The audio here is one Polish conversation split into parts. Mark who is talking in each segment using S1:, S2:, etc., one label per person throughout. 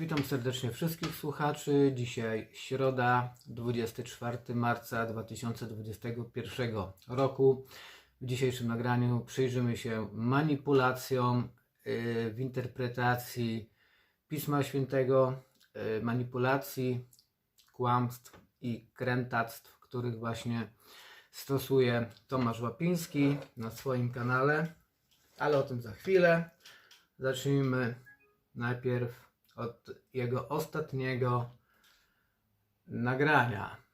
S1: Witam serdecznie wszystkich słuchaczy. Dzisiaj środa, 24 marca 2021 roku. W dzisiejszym nagraniu przyjrzymy się manipulacjom yy, w interpretacji Pisma Świętego, yy, manipulacji, kłamstw i krętactw, których właśnie stosuje Tomasz Łapiński na swoim kanale, ale o tym za chwilę. Zacznijmy najpierw od jego ostatniego nagrania.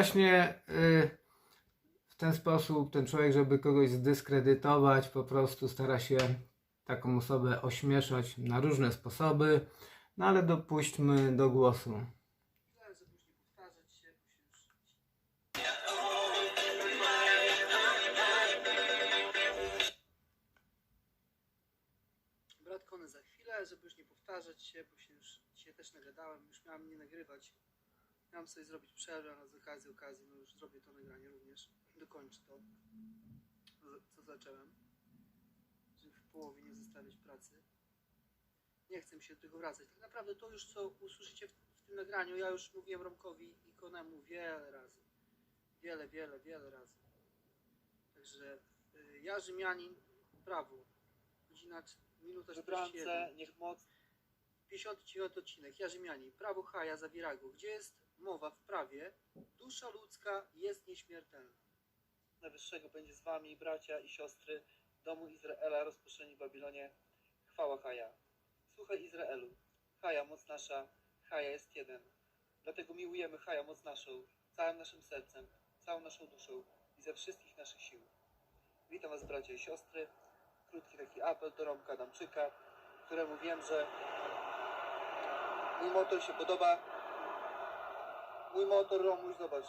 S1: Właśnie y, w ten sposób ten człowiek, żeby kogoś zdyskredytować, po prostu stara się taką osobę ośmieszać na różne sposoby, no ale dopuśćmy do głosu.
S2: Brat Kony za chwilę, żeby już nie powtarzać się, bo się już dzisiaj też nagadałem, już miałem nie nagrywać. Miałem sobie zrobić przerwę, a z okazji okazji, no już zrobię to nagranie również. Dokończę to, co- zacząłem. Żeby w połowie nie zostawiać pracy. Nie chcę mi się do tego wracać. Tak naprawdę to już, co usłyszycie w, w tym nagraniu, ja już mówiłem Romkowi i Konemu wiele razy. Wiele, wiele, wiele razy. Także y, ja, Rzymianin, prawo. Godzina, minuta 41.
S3: Wybrance, niech moc
S2: 59 odcinek. Jarzymiani, prawo Haja zawiera go. Gdzie jest mowa w prawie? Dusza ludzka jest nieśmiertelna.
S3: Najwyższego będzie z wami, bracia i siostry domu Izraela rozproszeni w Babilonie. Chwała Haja. Słuchaj Izraelu. Haja, moc nasza. Haja jest jeden. Dlatego miłujemy Haja, moc naszą, całym naszym sercem, całą naszą duszą i ze wszystkich naszych sił. Witam was, bracia i siostry. Krótki taki apel do Romka Adamczyka, któremu wiem, że mój motor się podoba. Mój motor, Romuś, zobacz.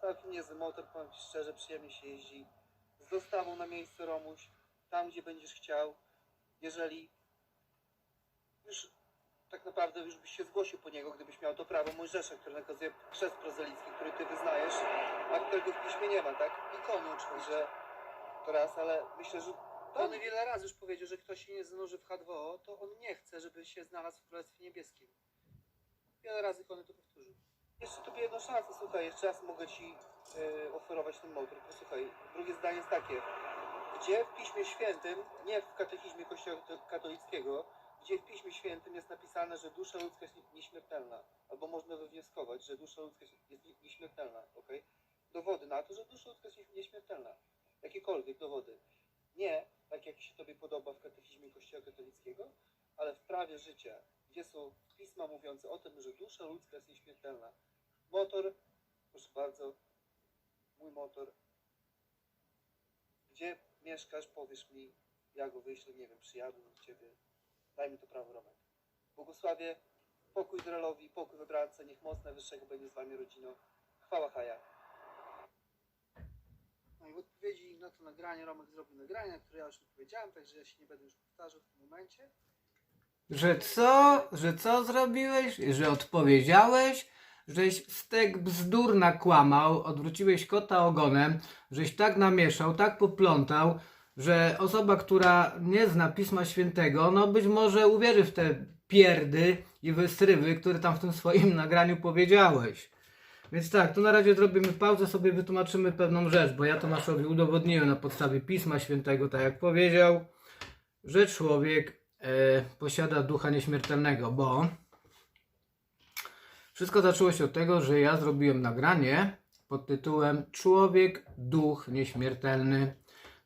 S3: Całkiem niezły motor, powiem Ci szczerze, przyjemnie się jeździ. Z dostawą na miejsce, Romuś, tam gdzie będziesz chciał. Jeżeli już tak naprawdę już byś się zgłosił po niego, gdybyś miał to prawo Mojżesza, który nakazuje chrzest prozelicki, który Ty wyznajesz, a którego w piśmie nie ma, tak? I koniu oczywiście, to raz, ale myślę, że
S2: On wiele razy już powiedział, że ktoś się nie zanurzy w H2O, to on nie chce, żeby się znalazł w Królestwie Niebieskim. Wiele razy Kony to powtórzył.
S3: Jeszcze tobie jedną szansę, słuchaj, jeszcze raz mogę ci e, oferować ten motor. Posłuchaj, drugie zdanie jest takie. Gdzie w Piśmie Świętym, nie w katechizmie Kościoła katolickiego, gdzie w Piśmie Świętym jest napisane, że dusza ludzka jest nie- nieśmiertelna, albo można wywnioskować, że dusza ludzka jest nie- nieśmiertelna, ok? Dowody na to, że dusza ludzka jest nie- nieśmiertelna. Jakiekolwiek dowody. Nie tak, jak się tobie podoba w katechizmie Kościoła katolickiego, ale w prawie życia, gdzie są pisma mówiące o tym, że dusza ludzka jest nieśmiertelna. Motor, proszę bardzo, mój motor. Gdzie mieszkasz, powiesz mi, ja go wyślę, nie wiem, przyjadę do ciebie. Daj mi to prawo, Romek. Błogosławie, pokój Izraelowi, pokój wybrance, niech moc Najwyższego będzie z wami rodziną. Chwała Haja.
S2: No i w odpowiedzi na to nagranie Romek zrobił nagranie, na które ja już odpowiedziałem, także ja się nie będę już powtarzał w tym momencie.
S1: Że co? Że co zrobiłeś? Że odpowiedziałeś? Żeś stek bzdur nakłamał, odwróciłeś kota ogonem, żeś tak namieszał, tak poplątał, że osoba, która nie zna Pisma Świętego, no być może uwierzy w te pierdy i wystrywy, które tam w tym swoim nagraniu powiedziałeś. Więc tak, tu na razie zrobimy pauzę, sobie wytłumaczymy pewną rzecz, bo ja Tomaszowi udowodniłem na podstawie Pisma Świętego, tak jak powiedział, że człowiek posiada ducha nieśmiertelnego, bo Wszystko zaczęło się od tego, że ja zrobiłem nagranie pod tytułem Człowiek, duch nieśmiertelny.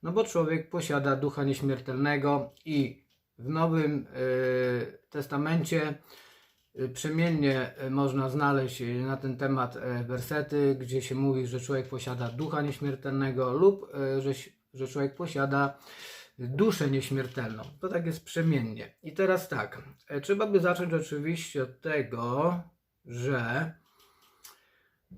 S1: No bo człowiek posiada ducha nieśmiertelnego i w Nowym y, Testamencie y, przemiennie można znaleźć na ten temat y, wersety, gdzie się mówi, że człowiek posiada ducha nieśmiertelnego lub y, że, że człowiek posiada duszę nieśmiertelną. To tak jest przemiennie. I teraz tak, e, trzeba by zacząć oczywiście od tego, że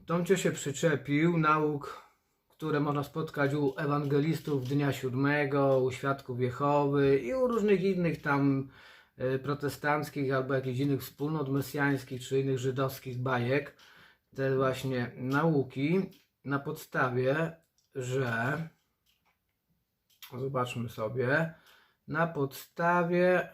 S1: Tomcio się przyczepił nauk, które można spotkać u ewangelistów Dnia Siódmego, u Świadków Jehowy i u różnych innych tam e, protestanckich albo jakichś innych wspólnot mesjańskich czy innych żydowskich bajek. Te właśnie nauki na podstawie, że Zobaczmy sobie. Na podstawie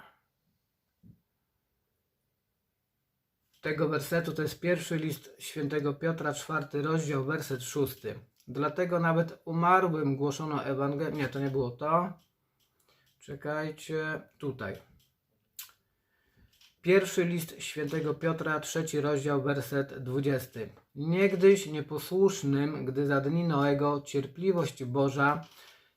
S1: tego wersetu, to jest pierwszy list świętego Piotra, czwarty rozdział, werset szósty. Dlatego nawet umarłym głoszono Ewangelię. Nie, to nie było to. Czekajcie, tutaj. Pierwszy list świętego Piotra, trzeci rozdział, werset dwudziesty. Niegdyś nieposłusznym, gdy za dni Noego cierpliwość Boża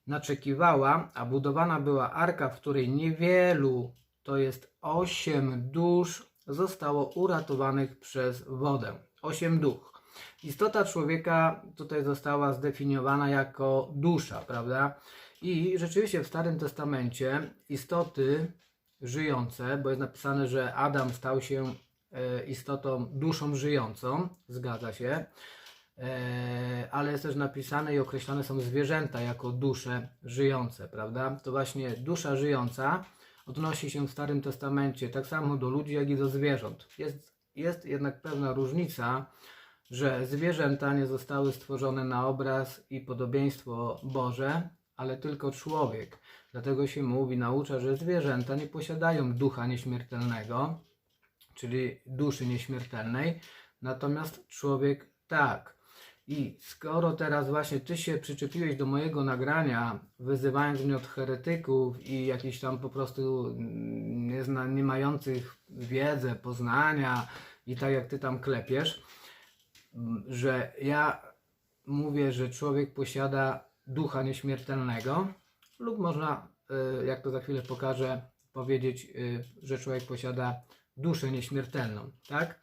S1: naczekiwała, a budowana była arka, w której niewielu, to jest osiem dusz, zostało uratowanych przez wodę. Osiem duch. Istota człowieka tutaj została zdefiniowana jako dusza, prawda? I rzeczywiście w Starym Testamencie istoty żyjące, bo jest napisane, że Adam stał się e, istotą, duszą żyjącą, zgadza się, ale jest też napisane i określane są zwierzęta jako dusze żyjące, prawda? To właśnie dusza żyjąca odnosi się w Starym Testamencie tak samo do ludzi, jak i do zwierząt. Jest, jest jednak pewna różnica, że zwierzęta nie zostały stworzone na obraz i podobieństwo Boże, ale tylko człowiek. Dlatego się mówi, naucza, że zwierzęta nie posiadają ducha nieśmiertelnego, czyli duszy nieśmiertelnej, natomiast człowiek tak. I skoro teraz właśnie ty się przyczepiłeś do mojego nagrania, wyzywając mnie od heretyków i jakichś tam po prostu nie, zna, nie mających wiedzy, poznania i tak jak ty tam klepiesz, że ja mówię, że człowiek posiada ducha nieśmiertelnego, lub można, y, jak to za chwilę pokażę, powiedzieć, y, że człowiek posiada duszę nieśmiertelną, tak?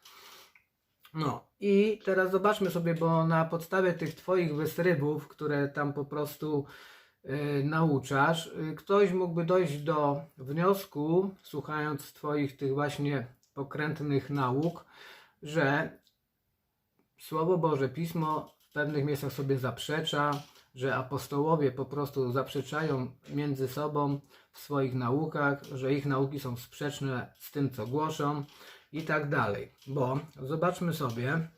S1: No. I teraz zobaczmy sobie, bo na podstawie tych Twoich wysrybów, które tam po prostu y, nauczasz, y, ktoś mógłby dojść do wniosku, słuchając Twoich tych właśnie pokrętnych nauk, że Słowo Boże, Pismo w pewnych miejscach sobie zaprzecza, że apostołowie po prostu zaprzeczają między sobą w swoich naukach, że ich nauki są sprzeczne z tym, co głoszą i tak dalej. Bo zobaczmy sobie,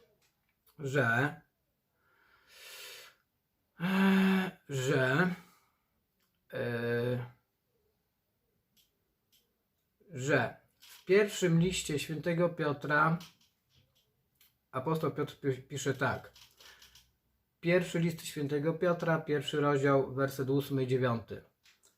S1: że e, że e, że w pierwszym liście świętego Piotra apostoł Piotr pi- pisze tak. Pierwszy list świętego Piotra, pierwszy rozdział, werset 8 i 9.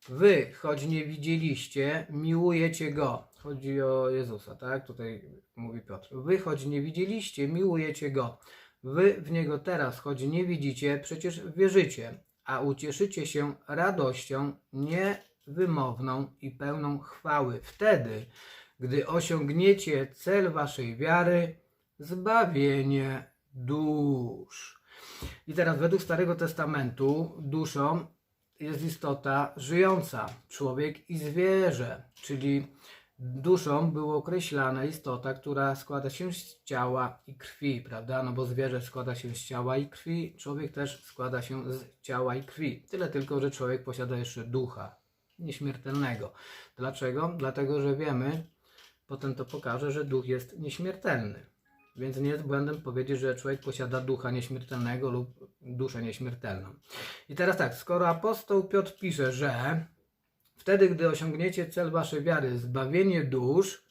S1: Wy, choć nie widzieliście, miłujecie Go. Chodzi o Jezusa, tak? Tutaj mówi Piotr. Wy, choć nie widzieliście, miłujecie Go. Wy w Niego teraz, choć nie widzicie, przecież wierzycie, a ucieszycie się radością niewymowną i pełną chwały. Wtedy, gdy osiągniecie cel waszej wiary, zbawienie dusz. I teraz według Starego Testamentu duszą jest istota żyjąca, człowiek i zwierzę, czyli duszą było określana istota, która składa się z ciała i krwi, prawda? No bo zwierzę składa się z ciała i krwi, człowiek też składa się z ciała i krwi. Tyle tylko, że człowiek posiada jeszcze ducha nieśmiertelnego. Dlaczego? Dlatego, że wiemy, potem to pokaże, że duch jest nieśmiertelny. Więc nie jest błędem powiedzieć, że człowiek posiada ducha nieśmiertelnego lub duszę nieśmiertelną. I teraz tak, skoro apostoł Piotr pisze, że wtedy, gdy osiągniecie cel waszej wiary, zbawienie dusz,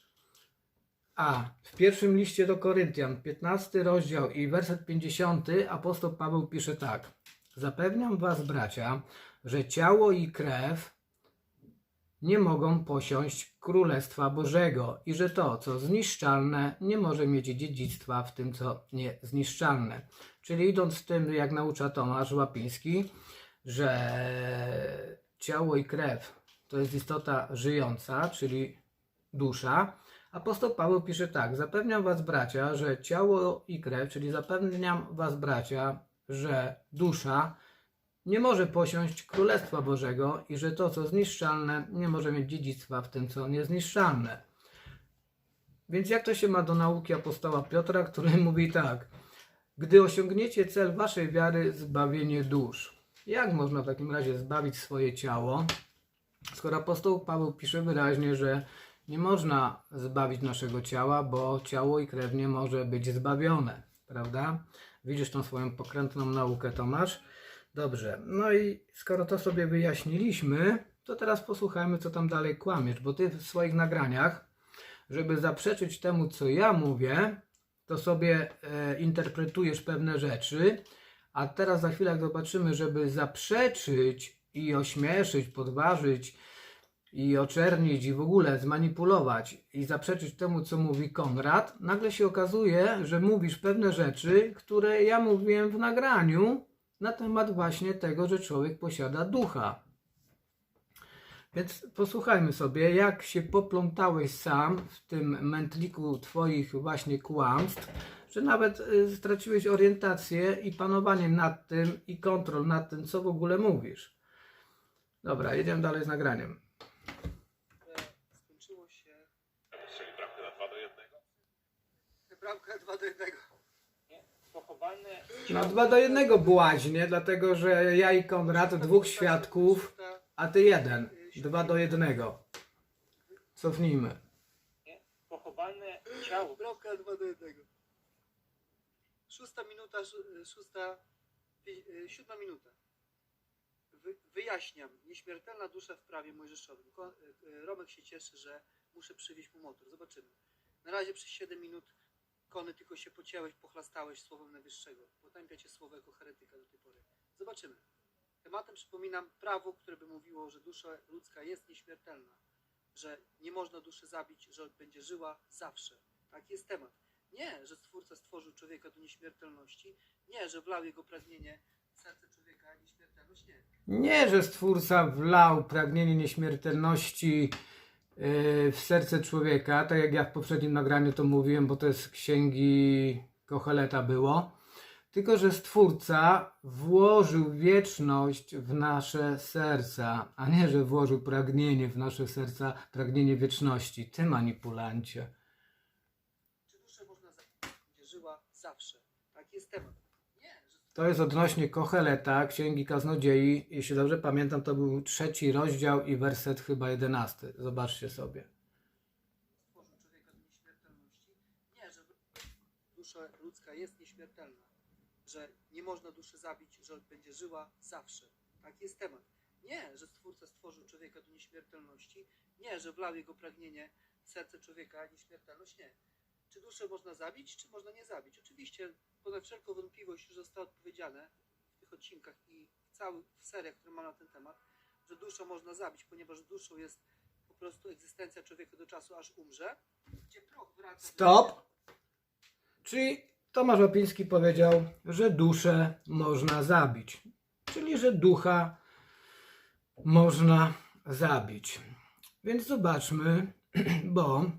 S1: a w pierwszym liście do Koryntian, 15 rozdział i werset 50, apostoł Paweł pisze tak. Zapewniam was, bracia, że ciało i krew nie mogą posiąść Królestwa Bożego i że to, co zniszczalne, nie może mieć dziedzictwa w tym, co niezniszczalne. Czyli idąc z tym, jak naucza Tomasz Łapiński, że ciało i krew to jest istota żyjąca, czyli dusza. Apostoł Paweł pisze tak: Zapewniam was, bracia, że ciało i krew, czyli zapewniam was, bracia, że dusza nie może posiąść Królestwa Bożego i że to, co zniszczalne, nie może mieć dziedzictwa w tym, co niezniszczalne. Więc jak to się ma do nauki apostoła Piotra, który mówi tak: Gdy osiągniecie cel waszej wiary, zbawienie dusz. Jak można w takim razie zbawić swoje ciało, skoro apostoł Paweł pisze wyraźnie, że nie można zbawić naszego ciała, bo ciało i krew nie może być zbawione, prawda? Widzisz tą swoją pokrętną naukę, Tomasz? Dobrze, no i skoro to sobie wyjaśniliśmy, to teraz posłuchajmy, co tam dalej kłamiesz, bo ty w swoich nagraniach, żeby zaprzeczyć temu, co ja mówię, to sobie e, interpretujesz pewne rzeczy, a teraz za chwilę, jak zobaczymy, żeby zaprzeczyć i ośmieszyć, podważyć i oczernić i w ogóle zmanipulować i zaprzeczyć temu, co mówi Konrad, nagle się okazuje, że mówisz pewne rzeczy, które ja mówiłem w nagraniu na temat właśnie tego, że człowiek posiada ducha. Więc posłuchajmy sobie, jak się poplątałeś sam w tym mętliku Twoich właśnie kłamstw, że nawet y, straciłeś orientację i panowanie nad tym i kontrol nad tym, co w ogóle mówisz. Dobra, jedziemy dalej z nagraniem.
S2: Skończyło się
S4: Czyli bramkę na 2 do 1.
S2: bramka 2 do 1.
S3: Pochowane
S1: No dwa do jednego błaźnie, dlatego że ja i Konrad, dwóch świadków, a ty jeden. Dwa do jednego. Cofnijmy.
S3: pochowane ciało.
S2: Bramka 2 do 1. Szósta minuta, sz- szósta, siódma minuta. Wy, wyjaśniam. Nieśmiertelna dusza w prawie mojżeszowym. Y, y, Romek się cieszy, że muszę przywieźć mu motor. Zobaczymy. Na razie przez 7 minut kony tylko się pocięłeś, pochlastałeś słowem najwyższego. Potępiacie słowo jako heretyka do tej pory. Zobaczymy. Tematem przypominam prawo, które by mówiło, że dusza ludzka jest nieśmiertelna. Że nie można duszy zabić, że będzie żyła zawsze. Taki jest temat. Nie, że Stwórca stworzył człowieka do nieśmiertelności. Nie, że wlał jego pragnienie w serce człowieka, nie.
S1: Że Stwórca wlał pragnienie nieśmiertelności yy, w serce człowieka, tak jak ja w poprzednim nagraniu to mówiłem, bo to jest z księgi Kocheleta było, tylko że Stwórca włożył wieczność w nasze serca, a nie, że włożył pragnienie w nasze serca, pragnienie wieczności. Ty manipulancie.
S2: Czy duszę można zabić, będzie żyła zawsze. Taki jest temat. Nie, że
S1: To jest odnośnie Kocheleta, Księgi Kaznodziei. Jeśli dobrze pamiętam, to był trzeci rozdział i werset chyba jedenasty. Zobaczcie sobie.
S2: Nie, że dusza ludzka jest nieśmiertelna. Że nie można duszy zabić, że będzie żyła zawsze. Taki jest temat. Nie, że Stwórca stworzył człowieka do nieśmiertelności. Nie, że wlał jego pragnienie w serce człowieka, nieśmiertelność nie. Czy duszę można zabić, czy można nie zabić? Oczywiście, ponad wszelką wątpliwość już zostało odpowiedziane w tych odcinkach i w całych w seriach, które mam na ten temat, że duszę można zabić, ponieważ duszą jest po prostu egzystencja człowieka do czasu, aż umrze, gdzie proch wraca
S1: Stop! Czyli Tomasz Łapiński powiedział, że duszę można zabić. Czyli, że ducha można zabić. Więc zobaczmy, bo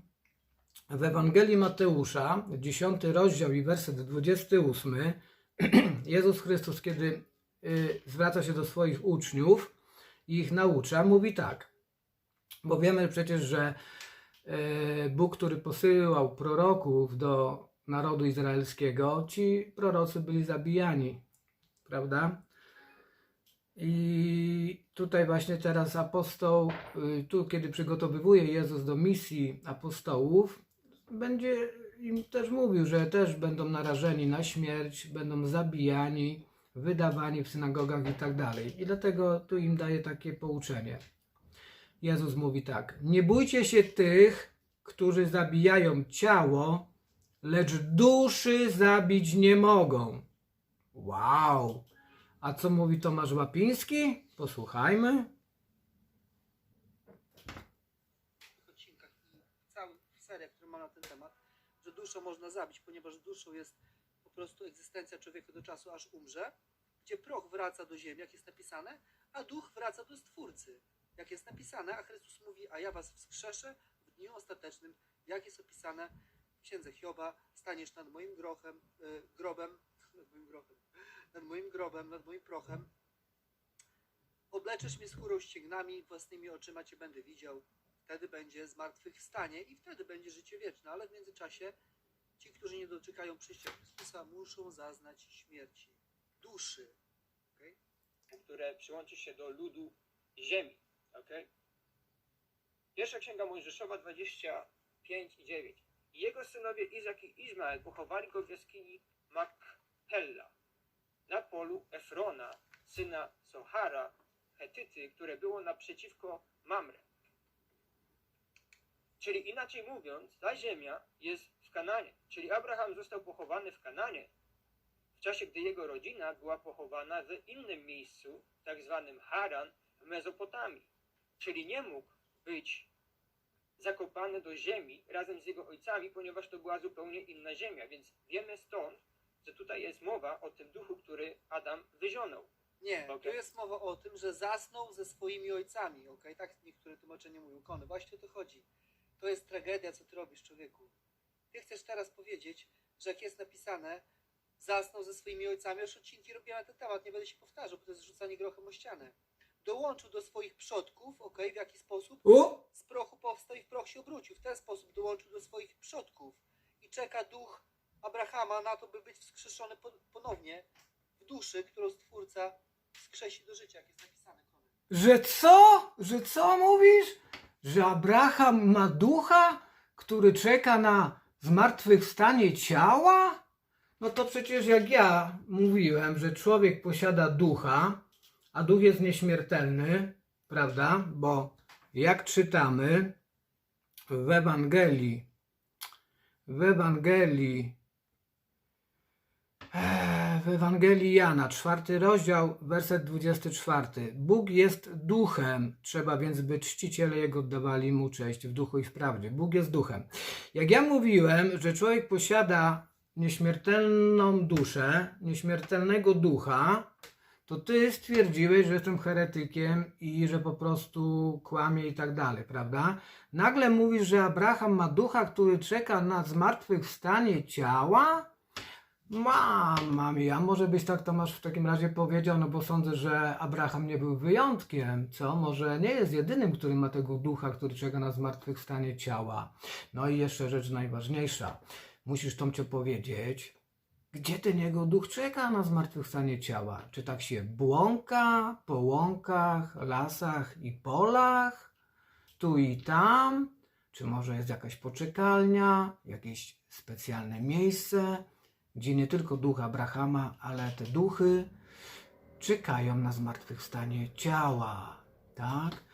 S1: w Ewangelii Mateusza, 10 rozdział i werset 28, Jezus Chrystus, kiedy y, zwraca się do swoich uczniów i ich naucza, mówi tak. Bo wiemy przecież, że e, Bóg, który posyłał proroków do narodu izraelskiego, ci prorocy byli zabijani, prawda? I tutaj właśnie teraz apostoł, y, tu kiedy przygotowywuje Jezus do misji apostołów, będzie im też mówił, że też będą narażeni na śmierć, będą zabijani, wydawani w synagogach i tak dalej. I dlatego tu im daje takie pouczenie. Jezus mówi tak: Nie bójcie się tych, którzy zabijają ciało, lecz duszy zabić nie mogą. Wow! A co mówi Tomasz Łapiński? Posłuchajmy.
S2: Duszą można zabić, ponieważ duszą jest po prostu egzystencja człowieka do czasu, aż umrze, gdzie proch wraca do ziemi, jak jest napisane, a duch wraca do Stwórcy, jak jest napisane, a Chrystus mówi, a ja was wskrzeszę w dniu ostatecznym, jak jest opisane w księdze Hioba, staniesz nad moim grochem, y, grobem, nad moim grochem, nad moim grobem, nad moim prochem, obleczysz mnie skórą ścięgnami, własnymi oczyma cię będę widział, wtedy będzie zmartwychwstanie i wtedy będzie życie wieczne, ale w międzyczasie ci, którzy nie doczekają przyjścia Chrystusa, muszą zaznać śmierci duszy. Okay?
S5: które przyłączy się do ludu ziemi. Okay? Pierwsza księga Mojżeszowa 25 i 9. I jego synowie Izak i Izmael pochowali go w jaskini Makpella na polu Efrona, syna Sohara, Hetyty, które było naprzeciwko Mamre. Czyli inaczej mówiąc, ta ziemia jest Kananie. Czyli Abraham został pochowany w Kananie, w czasie gdy jego rodzina była pochowana w innym miejscu, tak zwanym Haran, w Mezopotamii. Czyli nie mógł być zakopany do ziemi razem z jego ojcami, ponieważ to była zupełnie inna ziemia. Więc wiemy stąd, że tutaj jest mowa o tym duchu, który Adam wyzionął.
S2: Nie, tu
S5: Okej.
S2: jest mowa o tym, że zasnął ze swoimi ojcami, ok? Tak niektóre tłumaczenia mówią. Kony, właśnie o to chodzi. To jest tragedia, co ty robisz, człowieku. Ty chcesz teraz powiedzieć, że jak jest napisane, zasnął ze swoimi ojcami, już odcinki robiłem na ten temat, nie będę się powtarzał, bo to jest rzucanie grochem o ścianę. Dołączył do swoich przodków, ok? W jaki sposób?
S1: U?
S2: z prochu powstał i w proch się obrócił. W ten sposób dołączył do swoich przodków i czeka duch Abrahama na to, by być wskrzeszony po- ponownie w duszy, którą Stwórca wskrzesi do życia, jak jest napisane.
S1: Że co? Że co mówisz? Że Abraham ma ducha, który czeka na zmartwychwstanie ciała? No to przecież jak ja mówiłem, że człowiek posiada ducha, a duch jest nieśmiertelny, prawda? Bo jak czytamy w Ewangelii, w Ewangelii W Ewangelii Jana, czwarty rozdział, werset 24. Bóg jest duchem, trzeba więc by czciciele Jego oddawali Mu cześć w duchu i w prawdzie. Bóg jest duchem. Jak ja mówiłem, że człowiek posiada nieśmiertelną duszę, nieśmiertelnego ducha, to ty stwierdziłeś, że jestem heretykiem i że po prostu kłamie i tak dalej, prawda? Nagle mówisz, że Abraham ma ducha, który czeka na zmartwychwstanie ciała? Mamma mia, może byś tak Tomasz w takim razie powiedział, no bo sądzę, że Abraham nie był wyjątkiem, co? Może nie jest jedynym, który ma tego ducha, który czeka na zmartwychwstanie ciała. No i jeszcze rzecz najważniejsza. Musisz Tomcio powiedzieć, gdzie ten jego duch czeka na zmartwychwstanie ciała? Czy tak się błąka po łąkach, lasach i polach? Tu i tam? Czy może jest jakaś poczekalnia, jakieś specjalne miejsce? Gdzie nie tylko duch Abrahama, ale te duchy czekają na zmartwychwstanie ciała. Tak?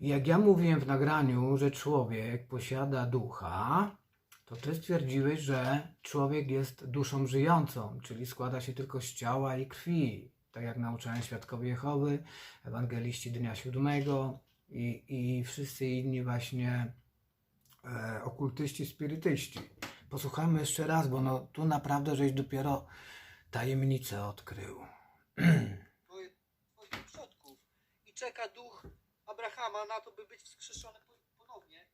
S1: Jak ja mówiłem w nagraniu, że człowiek posiada ducha, to ty stwierdziłeś, że człowiek jest duszą żyjącą, czyli składa się tylko z ciała i krwi. Tak jak nauczają świadkowie Jehowy, ewangeliści Dnia Siódmego i, i wszyscy inni właśnie e, okultyści, spirytyści. Posłuchajmy jeszcze raz, bo no, tu naprawdę żeś dopiero tajemnicę odkrył.
S2: Twoje- Twoich przodków i czeka duch Abrahama na to, by być wskrzeszony po- ponownie.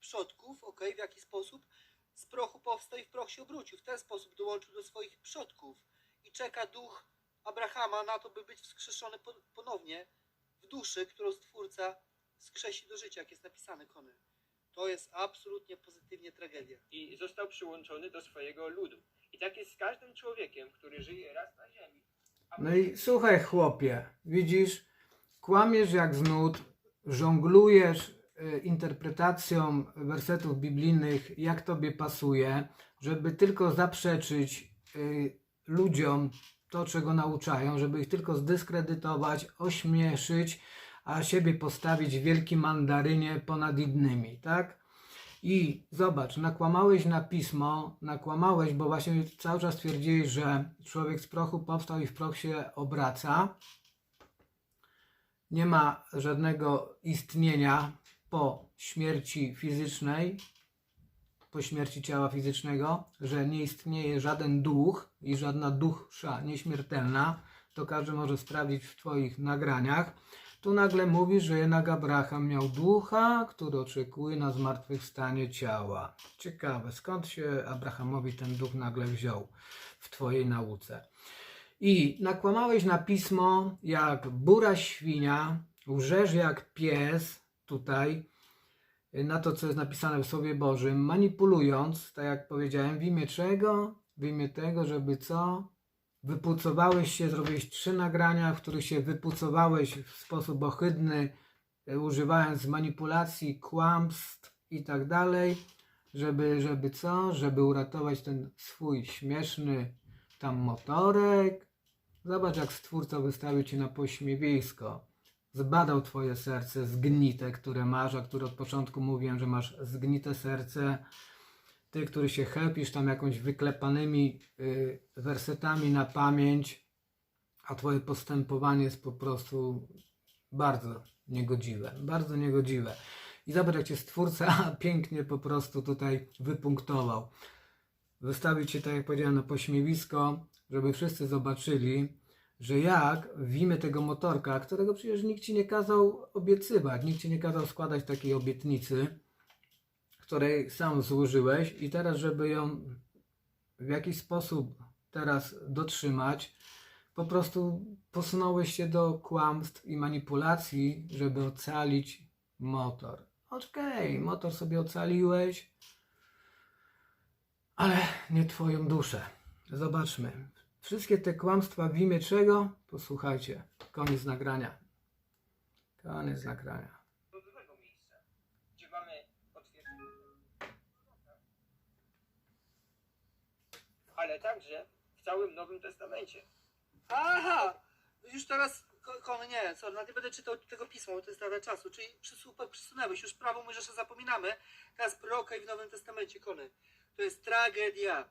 S2: Przodków, ok? W jaki sposób? Z prochu powstał i w proch się obrócił. W ten sposób dołączył do swoich przodków i czeka duch Abrahama na to, by być wskrzeszony po- ponownie w duszy, którą Stwórca wskrzesi do życia, jak jest napisane, Kony. To jest absolutnie pozytywnie tragedia.
S5: I został przyłączony do swojego ludu. I tak jest z każdym człowiekiem, który żyje raz na ziemi. a
S1: No i słuchaj, chłopie, widzisz, kłamiesz jak z nut, żonglujesz y, interpretacją wersetów biblijnych, jak tobie pasuje, żeby tylko zaprzeczyć y, ludziom to, czego nauczają, żeby ich tylko zdyskredytować, ośmieszyć, a siebie postawić w wielkim mandarynie ponad innymi, tak? I zobacz, nakłamałeś na pismo, nakłamałeś, bo właśnie cały czas twierdziłeś, że człowiek z prochu powstał i w proch się obraca. Nie ma żadnego istnienia po śmierci fizycznej. po śmierci ciała fizycznego, że nie istnieje żaden duch i żadna dusza nieśmiertelna, to każdy może sprawdzić w Twoich nagraniach. Tu nagle mówisz, że jednak Abraham miał ducha, który oczekuje na zmartwychwstanie ciała. Ciekawe, skąd się Abrahamowi ten duch nagle wziął w Twojej nauce? I nakłamałeś na pismo jak bura świnia, łżesz jak pies tutaj na to, co jest napisane w Słowie Bożym, manipulując, tak jak powiedziałem, w imię czego? W imię tego, żeby co? Wypucowałeś się, zrobiłeś trzy nagrania, w których się wypucowałeś w sposób ohydny, e, używając manipulacji, kłamstw i tak dalej, żeby, żeby co? Żeby uratować ten swój śmieszny tam motorek. Zobacz, jak Stwórca wystawił Cię na pośmiewisko. Zbadał Twoje serce zgnite, które masz, a które od początku mówiłem, że masz zgnite serce. Ty, który się chepisz tam jakąś wyklepanymi y, wersetami na pamięć, a Twoje postępowanie jest po prostu bardzo niegodziwe. Bardzo niegodziwe. I zobacz, jak Cię Stwórca pięknie po prostu tutaj wypunktował. Wystawił Cię, tak jak powiedziałem, na pośmiewisko, żeby wszyscy zobaczyli, że jak w imię tego motorka, którego przecież nikt Ci nie kazał obiecywać, nikt Ci nie kazał składać takiej obietnicy, której sam złożyłeś i teraz, żeby ją w jakiś sposób teraz dotrzymać, po prostu posunąłeś się do kłamstw i manipulacji, żeby ocalić motor. Okej, motor sobie ocaliłeś, ale nie Twoją duszę. Zobaczmy. Wszystkie te kłamstwa w imię czego? Posłuchajcie. Koniec nagrania. Koniec nagrania.
S5: Ale także w całym Nowym Testamencie.
S2: Aha! Już teraz, ko- Kony, nie, sorry, nie będę czytał tego pisma, bo to jest strata czasu. Czyli przysu- przysunęłeś, już prawo Mojżesza zapominamy. Teraz proroka i w Nowym Testamencie, Kony. To jest tragedia.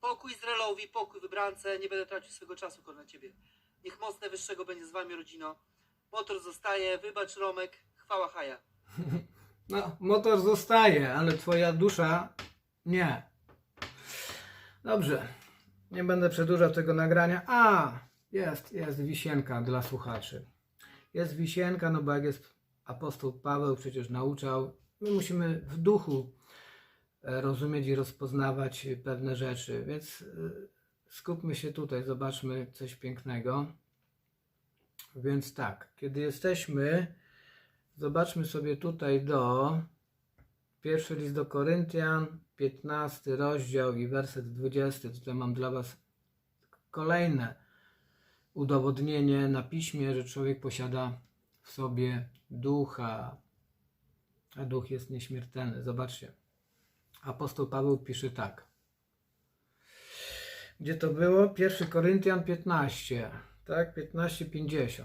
S2: Pokój Izraelowi, pokój wybrance, nie będę tracił swojego czasu, Kony, na ciebie. Niech mocne wyższego będzie z wami, rodzino. Motor zostaje, wybacz Romek, chwała Haja.
S1: No, motor zostaje, ale twoja dusza nie. Dobrze. Nie będę przedłużał tego nagrania. A, jest, jest wisienka dla słuchaczy. Jest wisienka, no bo jak jest apostoł Paweł przecież nauczał, my musimy w duchu e, rozumieć i rozpoznawać pewne rzeczy, więc e, skupmy się tutaj, zobaczmy coś pięknego. Więc tak, kiedy jesteśmy Zobaczmy sobie tutaj do pierwszy list do Koryntian, 15 rozdział i werset 20. Tutaj mam dla Was kolejne udowodnienie na piśmie, że człowiek posiada w sobie ducha, a duch jest nieśmiertelny. Zobaczcie. Apostoł Paweł pisze tak. Gdzie to było? 1 Koryntian 15, tak? 15:50.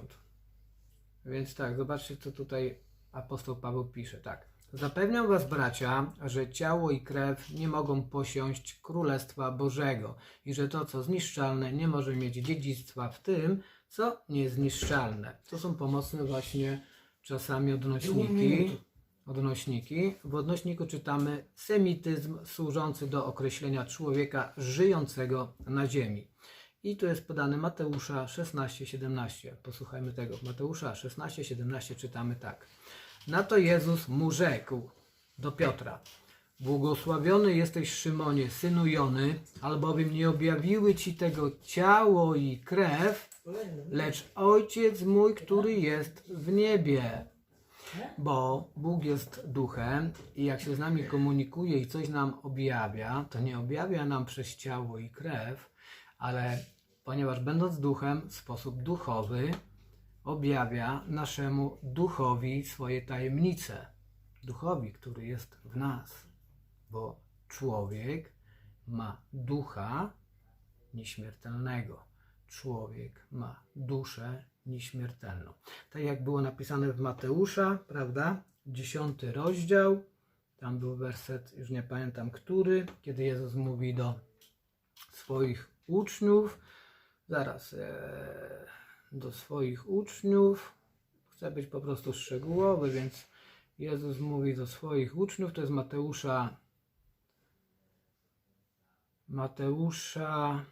S1: Więc tak, zobaczcie, co tutaj apostoł Paweł pisze. Tak. Zapewniam was, bracia, że ciało i krew nie mogą posiąść Królestwa Bożego i że to, co zniszczalne, nie może mieć dziedzictwa w tym, co niezniszczalne. To są pomocne właśnie czasami odnośniki. Odnośniki. W odnośniku czytamy semityzm służący do określenia człowieka żyjącego na ziemi. I tu jest podane Mateusza 16:17. Posłuchajmy tego. Mateusza 16:17 czytamy tak. Na to Jezus mu rzekł do Piotra: Błogosławiony jesteś Szymonie, synu Jony, albowiem nie objawiły ci tego ciało i krew, lecz Ojciec mój, który jest w niebie. Bo Bóg jest duchem i jak się z nami komunikuje i coś nam objawia, to nie objawia nam przez ciało i krew, ale ponieważ będąc duchem w sposób duchowy, objawia naszemu duchowi swoje tajemnice. Duchowi, który jest w nas. Bo człowiek ma ducha nieśmiertelnego. Człowiek ma duszę nieśmiertelną. Tak jak było napisane w Mateusza, prawda? Dziesiąty rozdział. Tam był werset, już nie pamiętam który, kiedy Jezus mówi do swoich uczniów, zaraz, e, do swoich uczniów, chcę być po prostu szczegółowy, więc Jezus mówi do swoich uczniów, to jest Mateusza Mateusza,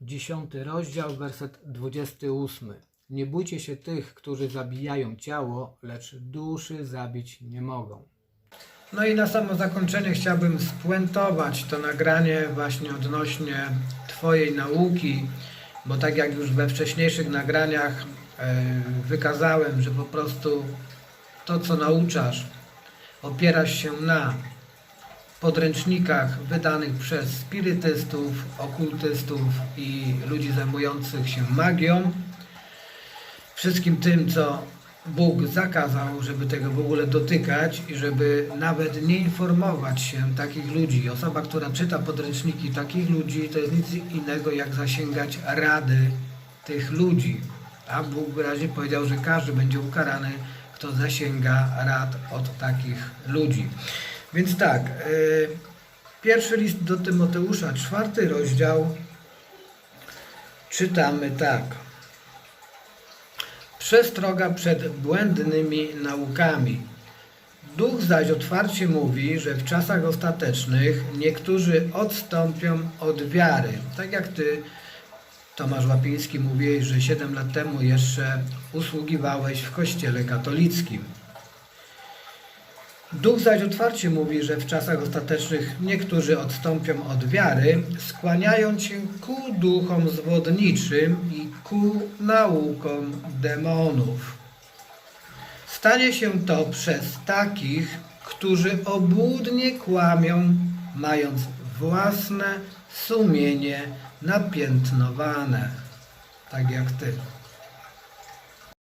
S1: 10 rozdział, werset 28. Nie bójcie się tych, którzy zabijają ciało, lecz duszy zabić nie mogą. No i na samo zakończenie chciałbym spuentować to nagranie właśnie odnośnie Twojej nauki, bo tak jak już we wcześniejszych nagraniach e, wykazałem, że po prostu to, co nauczasz, opierasz się na podręcznikach wydanych przez spirytystów, okultystów i ludzi zajmujących się magią. Wszystkim tym, co Bóg zakazał, żeby tego w ogóle dotykać i żeby nawet nie informować się takich ludzi. Osoba, która czyta podręczniki takich ludzi, to jest nic innego jak zasięgać rady tych ludzi. A Bóg wyraźnie powiedział, że każdy będzie ukarany, kto zasięga rad od takich ludzi. Więc tak, y, pierwszy list do Tymoteusza, czwarty rozdział, czytamy tak. Przestroga przed błędnymi naukami. Duch zaś otwarcie mówi, że w czasach ostatecznych niektórzy odstąpią od wiary. Tak jak ty, Tomasz Łapiński, mówiłeś, że 7 lat temu jeszcze usługiwałeś w kościele katolickim. Duch zaś otwarcie mówi, że w czasach ostatecznych niektórzy odstąpią od wiary, skłaniając się ku duchom zwodniczym i ku naukom demonów. Stanie się to przez takich, którzy obłudnie kłamią, mając własne sumienie napiętnowane, tak jak ty.